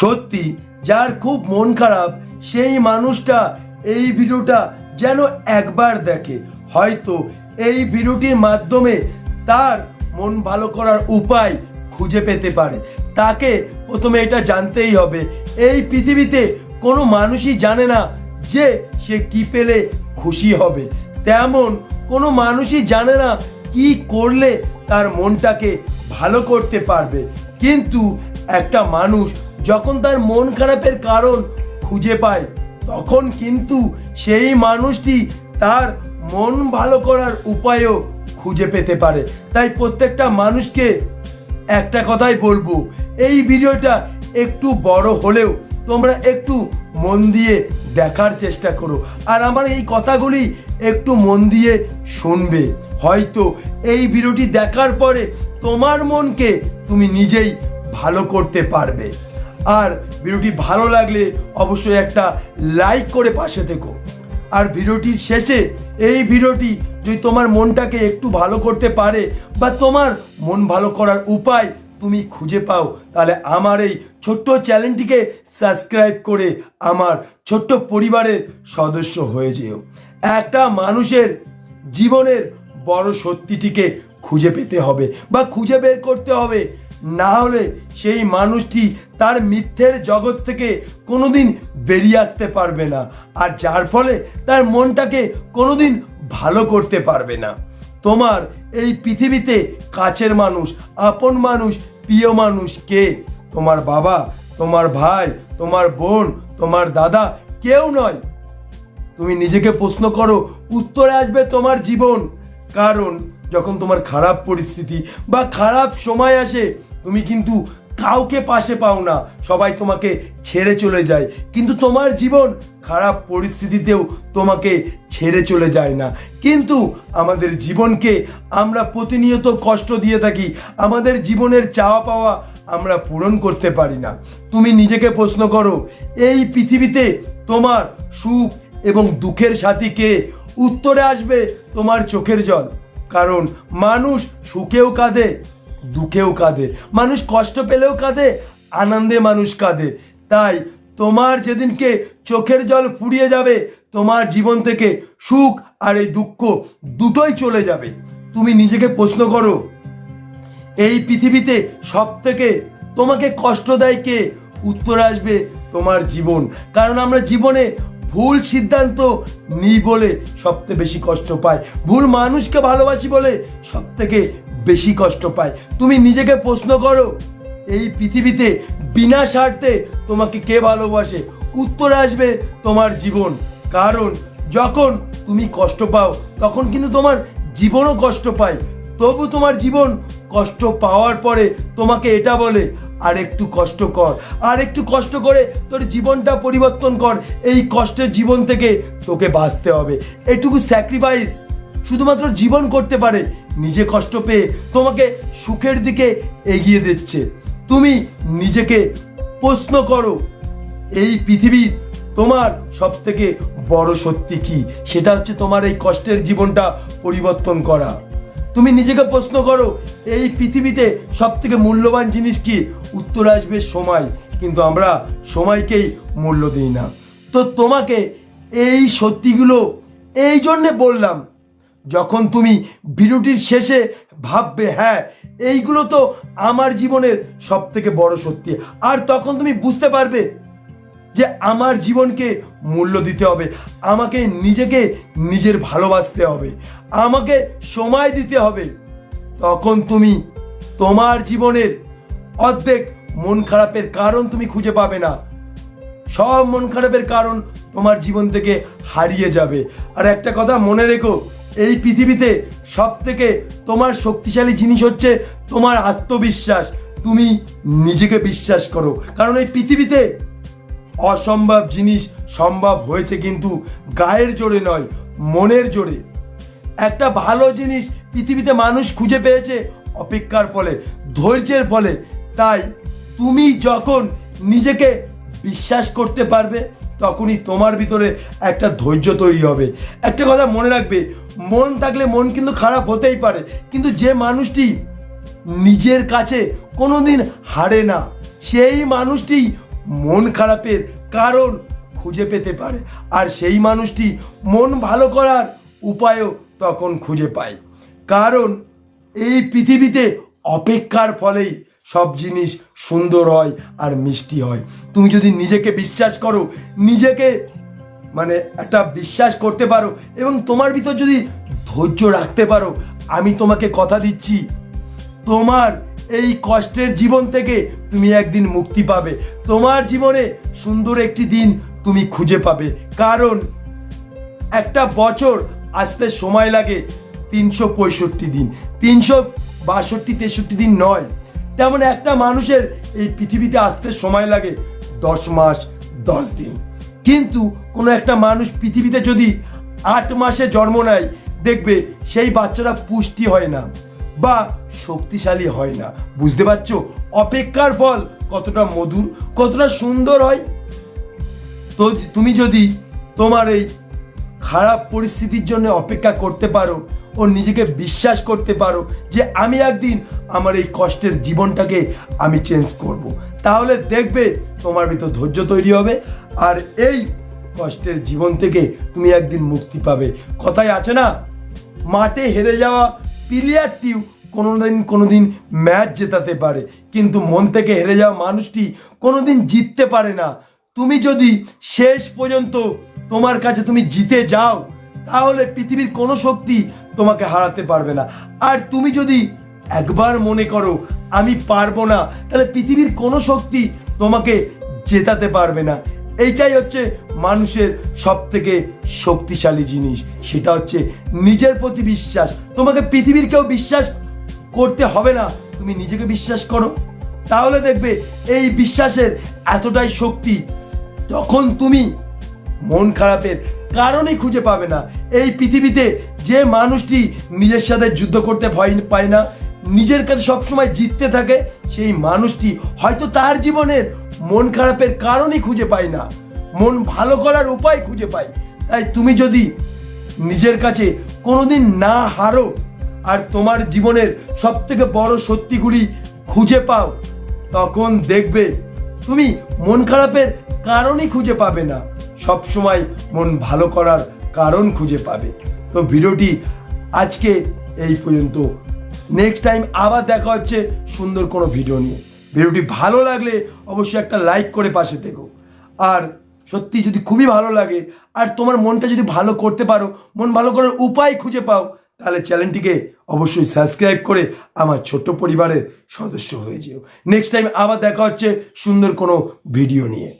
সত্যি, যার খুব মন খারাপ, সেই মানুষটা এই ভিডিওটা যেন একবার দেখে। হয়তো এই ভিডিওটির মাধ্যমে তার মন ভালো করার উপায় খুঁজে পেতে পারে। তাকে প্রথমে এটা জানতেই হবে। এই পৃথিবীতে কোনো মানুষই জানে না যে সে কি পেলে খুশি হবে। তেমন কোনো মানুষই জানে না কি করলে তার মনটাকে ভালো করতে পারবে। কিন্তু একটা মানুষ যখন তার মন খারাপের কারণ খুঁজে পায়, তখন কিন্তু সেই মানুষটি তার মন ভালো করার উপায়ও খুঁজে পেতে পারে। তাই প্রত্যেকটা মানুষকে একটা কথাই বলব, এই ভিডিওটা একটু বড় হলেও তোমরা একটু মন দিয়ে দেখার চেষ্টা করো। আর আমার এই কথাগুলি একটু মন দিয়ে শুনবে। হয়তো এই ভিডিওটি দেখার পরে তোমার মনকে তুমি নিজেই ভালো করতে পারবে। আর ভিডিওটি ভালো লাগলে অবশ্যই একটা লাইক করে পাশে থেকো। আর ভিডিওটির শেষে এই ভিডিওটি যদি তোমার মনটাকে একটু ভালো করতে পারে বা তোমার মন ভালো করার উপায় তুমি খুঁজে পাও, তাহলে আমার এই ছোট্ট চ্যানেলটিকে সাবস্ক্রাইব করে আমার ছোট্ট পরিবারের সদস্য হয়ে যেও। একটা মানুষের জীবনের বড় সত্যিটিকে খুঁজে পেতে হবে বা খুঁজে বের করতে হবে। না হলে সেই মানুষটি তার মিথ্যের জগৎ থেকে কোনোদিন বেরিয়ে আসতে পারবে না। আর যার ফলে তার মনটাকে কোনোদিন ভালো করতে পারবে না। তোমার এই পৃথিবীতে কাছের মানুষ, আপন মানুষ, প্রিয় মানুষ কে? তোমার বাবা, তোমার ভাই, তোমার বোন, তোমার দাদা কেউ নয়। তুমি নিজেকে প্রশ্ন করো, উত্তরে আসবে তোমার জীবন। কারণ যখন তোমার খারাপ পরিস্থিতি বা খারাপ সময় আসে তুমি কিন্তু কাউকে পাশে পাও না। সবাই তোমাকে ছেড়ে চলে যায়। কিন্তু তোমার জীবন খারাপ পরিস্থিতিতেও তোমাকে ছেড়ে চলে যায় না। কিন্তু আমাদের জীবনকে আমরা প্রতিনিয়ত কষ্ট দিয়ে থাকি। আমাদের জীবনের চাওয়া পাওয়া আমরা পূরণ করতে পারি না। তুমি নিজেকে প্রশ্ন করো, এই পৃথিবীতে তোমার সুখ এবং দুঃখের সাথী কে? উত্তরে আসবে তোমার চোখের জল। কারণ মানুষ সুখেও কাঁদে দুঃখেও কাঁদে। মানুষ কষ্ট পেলেও কাঁদে, আনন্দে মানুষ কাঁদে। তাই তোমার যেদিনকে চোখের জল ফুরিয়ে যাবে, তোমার জীবন থেকে সুখ আর এই দুঃখ দুটোই চলে যাবে। তুমি নিজেকে প্রশ্ন করো, এই পৃথিবীতে সব থেকে তোমাকে কষ্ট দেয় কে? উত্তর আসবে তোমার জীবন। কারণ আমরা জীবনে ভুল সিদ্ধান্ত নিই বলে সবথেকে বেশি কষ্ট পাই। ভুল মানুষকে ভালোবাসি বলে সব থেকে বেশি কষ্ট পায়। তুমি নিজেকে প্রশ্ন করো, এই পৃথিবীতে বিনা স্বার্থে তোমাকে কে ভালোবাসে? উত্তর আসবে তোমার জীবন। কারণ যখন তুমি কষ্ট পাও, তখন কিন্তু তোমার জীবনও কষ্ট পায়। তবু তোমার জীবন কষ্ট পাওয়ার পরে তোমাকে এটা বলে আর একটু কষ্ট কর। আর একটু কষ্ট করে তোর জীবনটা পরিবর্তন কর। এই কষ্টের জীবন থেকে তোকে বাঁচতে হবে। এটুকু স্যাক্রিফাইস শুধুমাত্র জীবন করতে পারে। নিজে কষ্ট পেয়ে তোমাকে সুখের দিকে এগিয়ে দিচ্ছে। তুমি নিজেকে প্রশ্ন করো, এই পৃথিবীর তোমার সব থেকে বড় সত্যি কি? সেটা হচ্ছে তোমার এই কষ্টের জীবনটা পরিবর্তন করা। তুমি নিজেকে প্রশ্ন করো, এই পৃথিবীতে সব থেকে মূল্যবান জিনিস কি? উত্তর আসবে সময়, কিন্তু আমরা সময়কেই মূল্য দিই না। তো তোমাকে এই সত্যিগুলো এই জন্যে বললাম যখন তুমি ভিডিওটির শেষে ভাববে হ্যাঁ এইগুলো তো আমার জীবনের সব থেকে বড় সত্যি। আর তখন তুমি বুঝতে পারবে যে আমার জীবনকে মূল্য দিতে হবে, আমাকে নিজেকে নিজের ভালোবাসতে হবে, আমাকে সময় দিতে হবে। তখন তুমি তোমার জীবনের অর্ধেক মন খারাপের কারণ তুমি খুঁজে পাবে না। সব মন খারাপের কারণ তোমার জীবন থেকে হারিয়ে যাবে। আর একটা কথা মনে রেখো এই পৃথিবীতে সব থেকে তোমার শক্তিশালী জিনিস হচ্ছে তোমার আত্মবিশ্বাস। তুমি নিজেকে বিশ্বাস করো। কারণ এই পৃথিবীতে অসম্ভব জিনিস সম্ভব হয়েছে কিন্তু গায়ের জোরে নয়, মনের জোরে। একটা ভালো জিনিস পৃথিবীতে মানুষ খুঁজে পেয়েছে অপেক্ষার ফলে, ধৈর্যের ফলে। তাই তুমি যখন নিজেকে বিশ্বাস করতে পারবে তখনই তোমার ভিতরে একটা ধৈর্য তৈরি হবে। একটা কথা মনে রাখবে, মন থাকলে মন কিন্তু খারাপ হতেই পারে, কিন্তু যে মানুষটি নিজের কাছে কোনোদিন হারে না, সেই মানুষটি মন খারাপের কারণ খুঁজে পেতে পারে। আর সেই মানুষটি মন ভালো করার উপায়ও তখন খুঁজে পায়। কারণ এই পৃথিবীতে অপেক্ষার ফলেই সব জিনিস সুন্দর হয় আর মিষ্টি হয়। তুমি যদি নিজেকে বিশ্বাস করো, নিজেকে মানে একটা বিশ্বাস করতে পারো এবং তোমার ভিতর যদি ধৈর্য রাখতে পারো, আমি তোমাকে কথা দিচ্ছি, তোমার এই কষ্টের জীবন থেকে তুমি একদিন মুক্তি পাবে। তোমার জীবনে সুন্দর একটি দিন তুমি খুঁজে পাবে। কারণ একটা বছর আসতে সময় লাগে তিনশো পঁয়ষট্টি দিন। তিনশো বাষট্টি তেষট্টি দিন নয় তেমন একটা মানুষের এই পৃথিবীতে আসতে সময় লাগে দশ মাস, দশ দিন। কিন্তু কোনো একটা মানুষ পৃথিবীতে যদি আট মাসে জন্ম নেয়, দেখবে সেই বাচ্চারা পুষ্টি হয় না বা শক্তিশালী হয় না। বুঝতে পারছ? অপেক্ষার ফল কতটা মধুর, কতটা সুন্দর হয়। তো তুমি যদি তোমার এই খারাপ পরিস্থিতির জন্য অপেক্ষা করতে পারো ও নিজেকে বিশ্বাস করতে পারো যে আমি একদিন আমার এই কষ্টের জীবনটাকে আমি চেঞ্জ করব। তাহলে দেখবে তোমার ভিতর ধৈর্য তৈরি হবে আর এই কষ্টের জীবন থেকে তুমি একদিন মুক্তি পাবে কথায় আছে না, মাঠে হেরে যাওয়া প্লেয়ার টিউ কোনোদিন কোনোদিন ম্যাচ জেতাতে পারে, কিন্তু মন থেকে হেরে যাওয়া মানুষটি কোনোদিন জিততে পারে না তুমি যদি শেষ পর্যন্ত তোমার কাছে তুমি জিতে যাও তাহলে পৃথিবীর কোনো শক্তি তোমাকে হারাতে পারবে না। আর তুমি যদি একবার মনে করো আমি পারব না, তাহলে পৃথিবীর কোনো শক্তি তোমাকে জেতাতে পারবে না। এইটাই হচ্ছে মানুষের সব থেকে শক্তিশালী জিনিস। সেটা হচ্ছে নিজের প্রতি বিশ্বাস। তোমাকে পৃথিবীর কেউ বিশ্বাস করতে হবে না, তুমি নিজেকে বিশ্বাস করো। তাহলে দেখবে এই বিশ্বাসের এতটাই শক্তি তখন তুমি মন খারাপের কারণই খুঁজে পাবে না। এই পৃথিবীতে যে মানুষটি নিজের সাথে যুদ্ধ করতে ভয় পায় না, নিজের কাছে সবসময় জিততে থাকে, সেই মানুষটি হয়তো তার জীবনের মন খারাপের কারণই খুঁজে পায় না। মন ভালো করার উপায় খুঁজে পায়। তাই তুমি যদি নিজের কাছে কোনোদিন না হারো, আর তোমার জীবনের সব থেকে বড় সত্যিগুলি খুঁজে পাও, তখন দেখবে তুমি মন খারাপের কারণই খুঁজে পাবে না। সব সময় মন ভালো করার কারণ খুঁজে পাবে। তো ভিডিওটি আজকে এই পর্যন্ত। নেক্সট টাইম আবার দেখা হচ্ছে সুন্দর কোনো ভিডিও নিয়ে। ভিডিওটি ভালো লাগলে অবশ্যই একটা লাইক করে পাশে থেকো। আর সত্যি যদি খুবই ভালো লাগে, আর তোমার মনটা যদি ভালো করতে পারো, মন ভালো করার উপায় খুঁজে পাও, তাহলে চ্যানেলটিকে অবশ্যই সাবস্ক্রাইব করে আমার ছোট্ট পরিবারের সদস্য হয়ে যেও। নেক্সট টাইম আবার দেখা হচ্ছে সুন্দর কোনো ভিডিও নিয়ে।